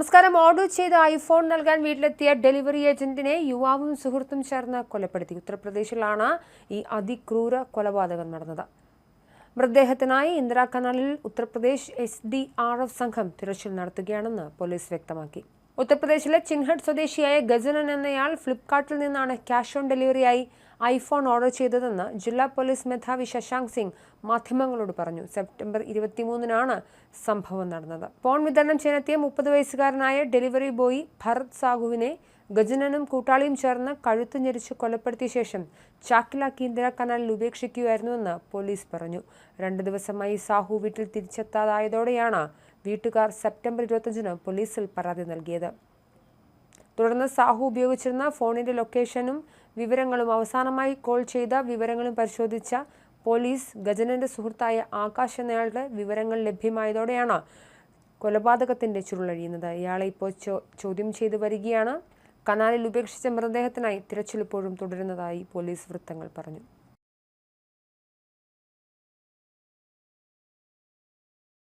നമസ്കാരം. ഓർഡർ ചെയ്ത ഐഫോൺ നൽകാൻ വീട്ടിലെത്തിയ ഡെലിവറി ഏജന്റിനെ യുവാവും സുഹൃത്തും ചേർന്ന് കൊലപ്പെടുത്തി. ഉത്തർപ്രദേശിലാണ് ഈ അതിക്രൂര കൊലപാതകം നടന്നത്. മൃതദേഹത്തിനായി ഇന്ദിരാ കനാലിൽ Uttar Pradesh S D R F സംഘം തിരച്ചിൽ നടത്തുകയാണെന്ന് പോലീസ് വ്യക്തമാക്കി. ഉത്തർപ്രദേശിലെ ചിൻഹട്ട് സ്വദേശിയായ ഗജനൻ എന്നയാൾ ഫ്ലിപ്കാർട്ടിൽ നിന്നാണ് ക്യാഷ് ഓൺ ഡെലിവറിയായി ഐഫോൺ ഓർഡർ ചെയ്തതെന്ന് ജില്ലാ പോലീസ് മേധാവി ശശാങ്ക് സിംഗ് മാധ്യമങ്ങളോട് പറഞ്ഞു. സെപ്റ്റംബർ ഇരുപത്തിമൂന്നിനാണ് സംഭവം നടന്നത്. ഫോൺ വിതരണം ചെയ്യാനെത്തിയ മുപ്പത് വയസ്സുകാരനായ ഡെലിവറി ബോയ് ഭരത് സാഹുവിനെ ഗജനനും കൂട്ടാളിയും ചേർന്ന് കഴുത്ത് ഞെരിച്ച് കൊലപ്പെടുത്തിയ ശേഷം ചാക്കിലാക്കി ഇന്ദിരാ കനാലിൽ ഉപേക്ഷിക്കുകയായിരുന്നുവെന്ന് പോലീസ് പറഞ്ഞു. രണ്ടു ദിവസമായി സാഹു വീട്ടിൽ തിരിച്ചെത്താതായതോടെയാണ് വീട്ടുകാർ സെപ്റ്റംബർ ഇരുപത്തഞ്ചിന് പോലീസിൽ പരാതി നൽകിയത്. തുടർന്ന് സാഹു ഉപയോഗിച്ചിരുന്ന ഫോണിന്റെ ലൊക്കേഷനും വിവരങ്ങളും അവസാനമായി കോൾ ചെയ്ത വിവരങ്ങളും പരിശോധിച്ച പോലീസ് ഗജനന്റെ സുഹൃത്തായ ആകാശ് എന്നയാളുടെ വിവരങ്ങൾ ലഭ്യമായതോടെയാണ് കൊലപാതകത്തിന്റെ ചുരുളഴിയുന്നത്. ഇയാളെ ഇപ്പോൾ ചോദ്യം ചെയ്തു വരികയാണ്. കനാലിൽ ഉപേക്ഷിച്ച മൃതദേഹത്തിനായി തിരച്ചിൽ ഇപ്പോഴും തുടരുന്നതായി പോലീസ് വൃത്തങ്ങൾ പറഞ്ഞു.